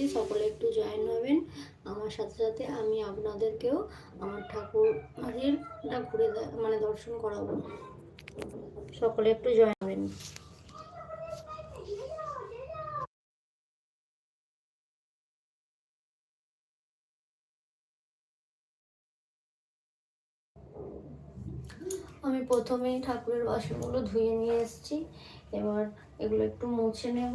করেছি সকলে একটু জয়েন হবেন। আমার সাথে সাথে আমি আপনাদেরকেও আমার ঠাকুর বাড়িরটা ঘুরে মানে দর্শন করাবো। সকলে একটু জয়েন হবেন। আমি প্রথমেই ঠাকুরের বাসনগুলো ধুয়ে নিয়ে এসেছি। এবার এগুলো একটু মুছে নেব।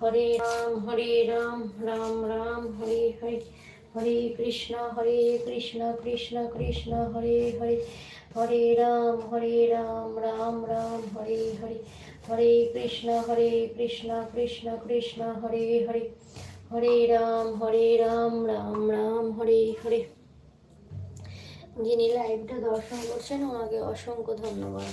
হরে রাম হরে রাম রাম রাম, হরে হরে হরে কৃষ্ণ হরে কৃষ্ণ কৃষ্ণ কৃষ্ণ, হরে হরে হরে রাম হরে রাম রাম রাম, হরে হরে হরে কৃষ্ণ হরে কৃষ্ণ কৃষ্ণ কৃষ্ণ, হরে হরে হরে রাম হরে রাম রাম রাম, হরে হরে। যিনি লাইভটা দর্শন করছেন, ওনাকে অসংখ্য ধন্যবাদ।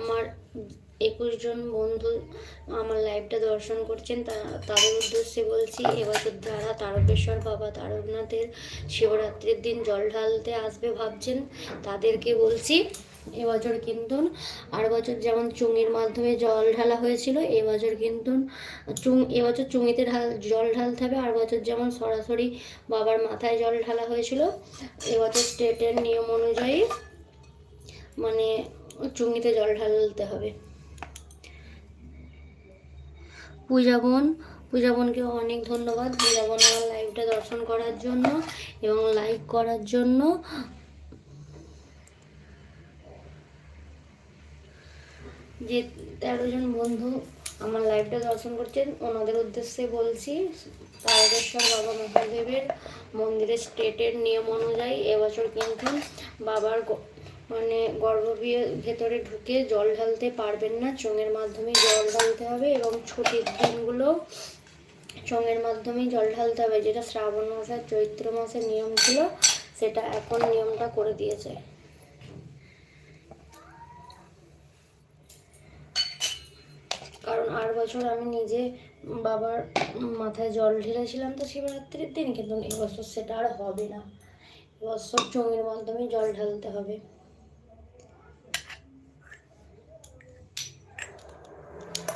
আমার একুশ জন বন্ধু আমার লাইভটা দর্শন করছেন, তা, তাদের উদ্দেশ্যে বলছি এবছর যারা তারকেশ্বর বাবা, তারকনাথের শিবরাত্রির দিন জল ঢালতে আসবে ভাবছেন, তাদেরকে বলছি, এবছর কিন্তু আর বছর যেমন চুঙির মাধ্যমে জল ঢালা হয়েছিল, এবছর কিন্তু চুং, এবছর চুঙিতে ঢাল, জল ঢালতে হবে, আর বছর যেমন সরাসরি বাবার মাথায় জল ঢালা হয়েছিল, এবছর স্টেটের নিয়ম অনুযায়ী মানে চুঙিতে জল ঢালতে হবে। পূজাবন পূজাবনকে অনেক ধন্যবাদ। পূজাবন আমার লাইভটা দর্শন করার জন্য এবং লাইক করার জন্য। যে তেরো জন বন্ধু আমার লাইভটা দর্শন করছেন, ওনাদের উদ্দেশ্যে বলছি, তারকেশ্বর বাবা মহাদেবের মন্দিরের স্টেটের নিয়ম অনুযায়ী এবছর কিন্তু বাবার মানে গর্ভগৃহে ভেতরে ঢুকে জল ঢালতে পারবেন না। চোঙের মাধ্যমে জল ঢালতে হবে এবং ছুটির দিনগুলো চোঙের মাধ্যমেই জল ঢালতে হবে। যেটা শ্রাবণ মাস আর চৈত্র মাসের নিয়ম ছিল, সেটা এখন নিয়মটা করে দিয়েছে। কারণ আর বছর আমি নিজে বাবার মাথায় জল ঢেলেছিলাম তো শিবরাত্রির দিন, কিন্তু এবছর সেটা আর হবে না। এবছর চোঙের মাধ্যমে জল ঢালতে হবে।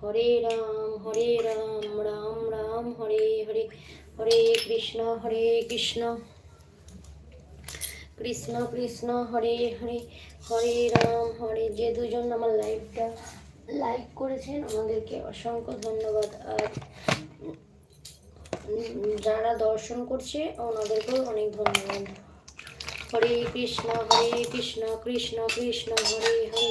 হরে রাম হরে রাম রাম রাম, হরে হরে হরে কৃষ্ণ হরে কৃষ্ণ। কৃষ্ণ কৃষ্ণ, হরে হরে হরে রাম, হরে। যে দুজন আমার লাইভটা লাইক করেছেন, আমাদেরকে অসংখ্য ধন্যবাদ। আর যারা দর্শন করছে, ওনাদেরকেও অনেক ধন্যবাদ। হরে কৃষ্ণ হরে কৃষ্ণ কৃষ্ণ কৃষ্ণ, হরে হরে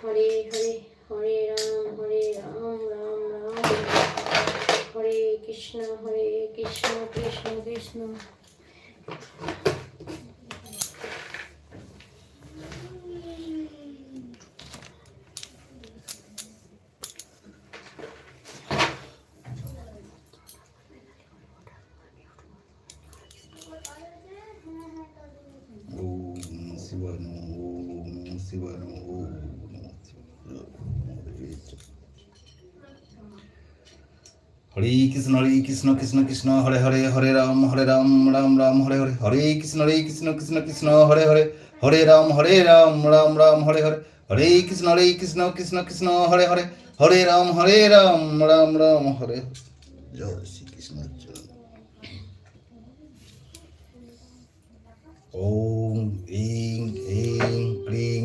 হরে হরে হরে কৃষ্ণ হরে কৃষ্ণ কৃষ্ণ কৃষ্ণ, হরে হরে হরে রাম হরে রাম রাম রাম, হরে হরে হরে কৃষ্ণ হরে কৃষ্ণ কৃষ্ণ কৃষ্ণ, হরে হরে হরে রাম হরে রাম রাম রাম, হরে হরে হরে কৃষ্ণ হরে কৃষ্ণ কৃষ্ণ কৃষ্ণ, হরে হরে হরে রাম হরে রাম রাম রাম, হরে। জয় শ্রীকৃষ্ণ ওম, ইং ইং ক্লিং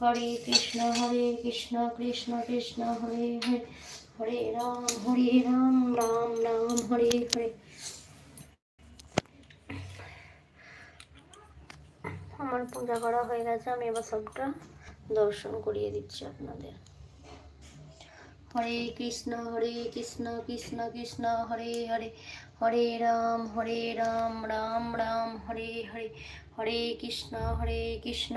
হরে কৃষ্ণ হরে কৃষ্ণ কৃষ্ণ কৃষ্ণ হরে হরে হরে রাম হরে রাম রাম রাম হরে হরে। আমার পূজা করা হয়ে গেছে আমি এবার সবটা দর্শন করিয়ে দিচ্ছি আপনাদের। হরে কৃষ্ণ হরে কৃষ্ণ কৃষ্ণ কৃষ্ণ হরে হরে হরে রাম হরে রাম রাম রাম হরে হরে হরে কৃষ্ণ হরে কৃষ্ণ।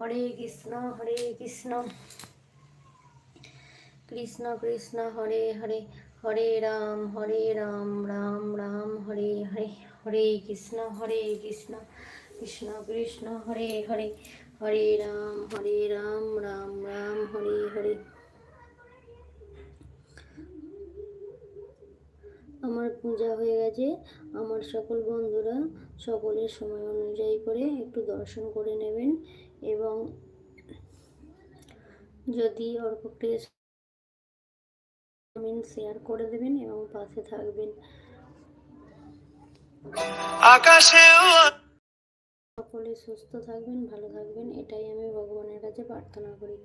হরে কৃষ্ণ হরে কৃষ্ণ। কৃষ্ণ কৃষ্ণ, হরে হরে হরে রাম হরে রাম রাম রাম, হরে হরে হরে কৃষ্ণ হরে কৃষ্ণ কৃষ্ণ কৃষ্ণ, হরে হরে হরে রাম হরে রাম রাম রাম, হরে হরে। আমার পূজা হয়ে গেছে। আমার সকল বন্ধুরা সকলের সময় অনুযায়ী করে একটু দর্শন করে নেবেন। এবং যদি অর্কটের কমেন্ট শেয়ার করে দেবেন এবং পাশে থাকবেন। সকলে সুস্থ থাকবেন ভালো থাকবেন এটাই আমি ভগবানের কাছে প্রার্থনা করি।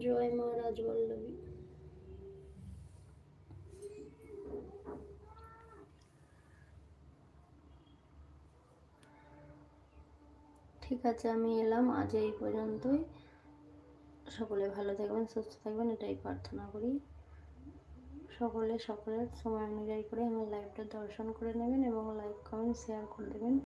জয় মা রাজবল্লভী ঠিক আছে, আমি এলাম। আজ এই পর্যন্তই। সকলে ভালো থাকবেন, সুস্থ থাকবেন, এটাই প্রার্থনা করি। সকলে, সকলের সময় অনুযায়ী করে আমার লাইভটা দর্শন করে নেবেন এবং লাইক কমেন্ট শেয়ার করে দেবেন।